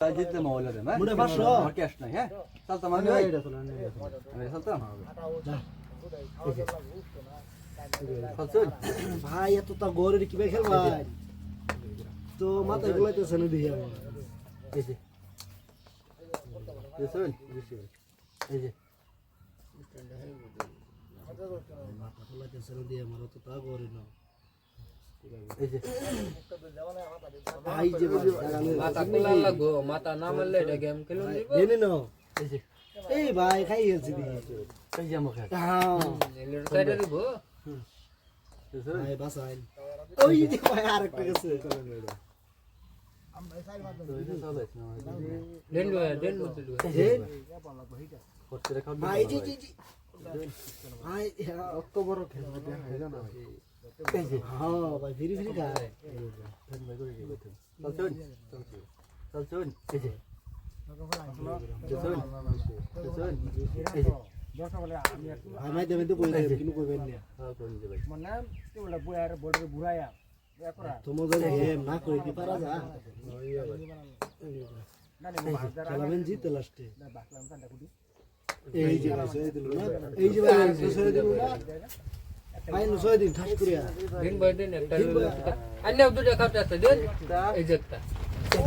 জিততে মহল্লা দেন হ্যাঁ মোটা পাঁচশো? আমার ক্যাশ নাই হ্যাঁ? চলতাম আমি ভাই। আমি চলতাম চলছুন ভাই এত তা গরের কি ভাই? তো মাথায় গুলাইতেছে না দিয়ে আমার। এই যে। এই যে। মাথা গুলাইতেছে না দিয়ে আমার অত তা গরে না এই যে ভাই যে ভাই লাগালে মাথা না মারলে এটা গেম খেলুন দিব দেনে না এই ভাই খাই গেছি দিয়ে এই যে হ্যাঁ সাইডে দিব ভাই ভাই ভাই ভাই অত খেলবে দেখা যায় না এই যে হ্যাঁ ভাই খায় চলছুন চলছুন এই যে চলছুন চলছুন এই যে। মাই দেবেন তো কই দেবেন কিন্তু কইবেন না কোন যে ভাই তোমার যদি গেম না করে দি পারা যা? খেলাবেন জিতে লাস্টে। এই যে ভাই দিল না এই যে ভাই আরেকটা সয়ে দিল না। ভাই নো সয়ে দিন ঠাস করিয়া। দিন বই দিন একটা আন্য দুটো খাতে আছে দেন। এই যে একটা। ও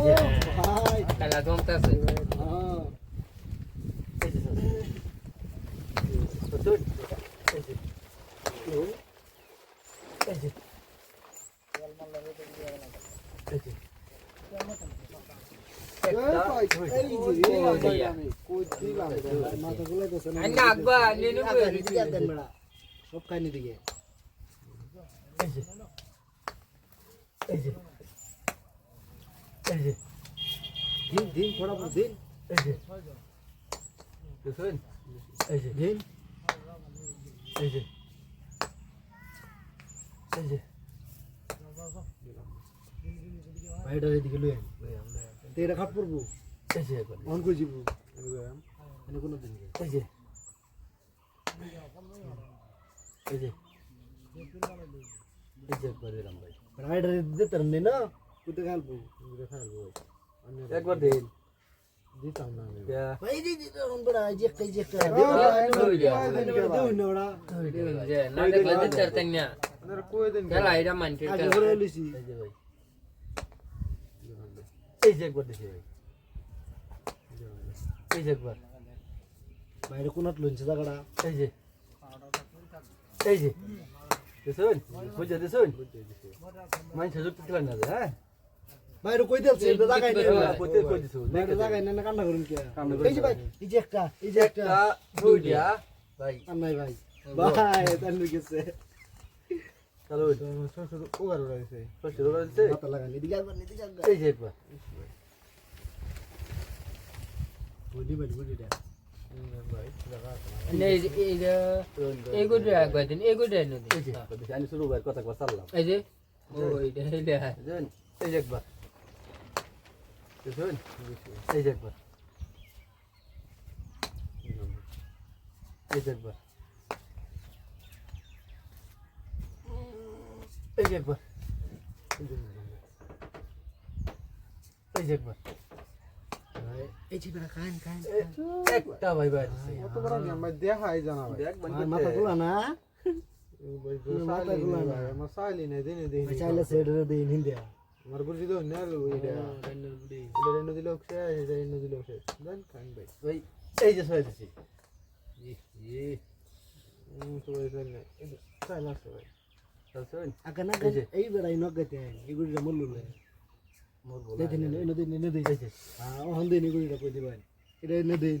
ভাই খেলা জমতে আছে। চলছুন এই যে। এই যে এই যে এই যে। কই দিলাম মাথা গুলাইতেছে না আন্য নিয়ে নেব সব কাহিনী দিকে এই যে এই যে এই যে দিন দিন ফটাফট দিন এই যে চলছুন এই যে দিন এই যে এই যে ভাইটার এদিকে লুয়ে তো এটা খাট পড়ব এই যে একবার অন করে যাব এনে কোনো দিন এই যে এই যে। এই যে একবার দিলাম ভাই। ভাইটার দিতে নেই না? কুতে খেলব একবার দিন। দিতাম না ভাই দি দি বড় এই যে এই যে একটা দুই দিয়া দেউ না না দেখলে দিতে পারতেন খেলা এটা মানতে আগে এই যে ভাই। এই যে একবার দিছি ভাই। এই যে একবার। বাইরে কোনাত লইছে জায়গাটা এই যে। এই যে দিছুন বুঝে দিছুন? মান সুযোগ দিতে না যে, হ্যাঁ? বাইরে কই দিলছে এটা জায়গায় নেই। কইতে কই দিছুন বাইরে জায়গায় না কান্না করুন কি? এই যে ভাই এই যে একটা এই যে একটা। একটা দুইটা ভাই। নাই ভাই। ভাই তার গেছে। চলো শ্বশুর ওগার ওরা গেছে শ্বশুর ওগার গেছে মাথা লাগান এদিকে আসবেন এদিকে আসবেন। এই যে একবার। বুঝি ভাই বুঝি একবার এই যে একবার এই যে একবার এই যে খান খান একটা ভাই ভাই কত বড় গেম ভাই দেখাই জানা ভাই। মাথা গুলা না? ভাই মাথা সাইলি গুলা না? আমার সাইলি নাই দিনে দিনে। চাইলে সেড রে দিন হিন্দিয়া আমার বুঝি তো না লো এটা। এটা রেনো দিল সে এটা রেনো দিল সে। দেন খান ভাই। ভাই এই যে সবাই দিছি। হুম তো ভাই। আকা না এই যে। এই বেড়া ইনক গতে এগুলি মল্লু লে মোর দেখেন এনে দিন এনে দিন এই যে হ্যাঁ ওহন দিন এগুলি কই দিবেন? এটা এনে দিন